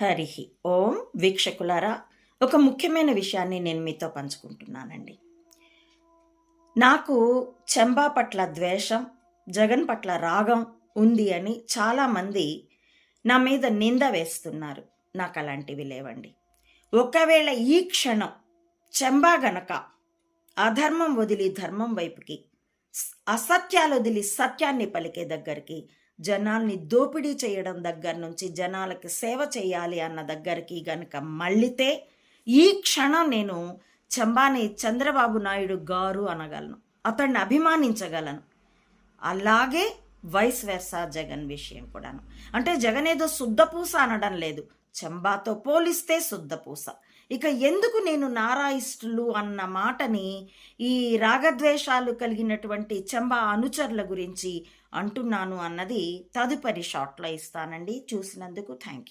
హరి ఓం వీక్షకులారా ఒక ముఖ్యమైన విషయాన్ని నేను మీతో పంచుకుంటున్నానండి. నాకు చెంబా పట్ల ద్వేషం జగన్ పట్ల రాగం ఉంది అని చాలామంది నా మీద నింద వేస్తున్నారు. నాకు అలాంటివి లేవండి. ఒకవేళ ఈ క్షణం చెంబా గనక అధర్మం వదిలి ధర్మం వైపుకి అసత్యాలు వదిలి సత్యాన్ని పలికే దగ్గరికి జనాల్ని దోపిడీ చేయడం దగ్గర నుంచి జనాలకి సేవ చేయాలి అన్న దగ్గరికి గనక మళ్ళితే ఈ క్షణం నేను చంబాని చంద్రబాబు నాయుడు గారు అనగలను అతన్ని అభిమానించగలను. అలాగే వైస్ వెర్సా జగన్ విషయం కూడాను. అంటే జగన్ ఏదో శుద్ధపూస అనడం లేదు. చంబాతో పోలిస్తే శుద్ధపూస. ఇక ఎందుకు నేను నారాయిష్టులు అన్న మాటని ఈ రాగద్వేషాలు కలిగినటువంటి చంబా అనుచరుల గురించి అంటున్నాను అన్నది తదుపరి షాట్లో ఇస్తానండి. చూసినందుకు థ్యాంక్ యూ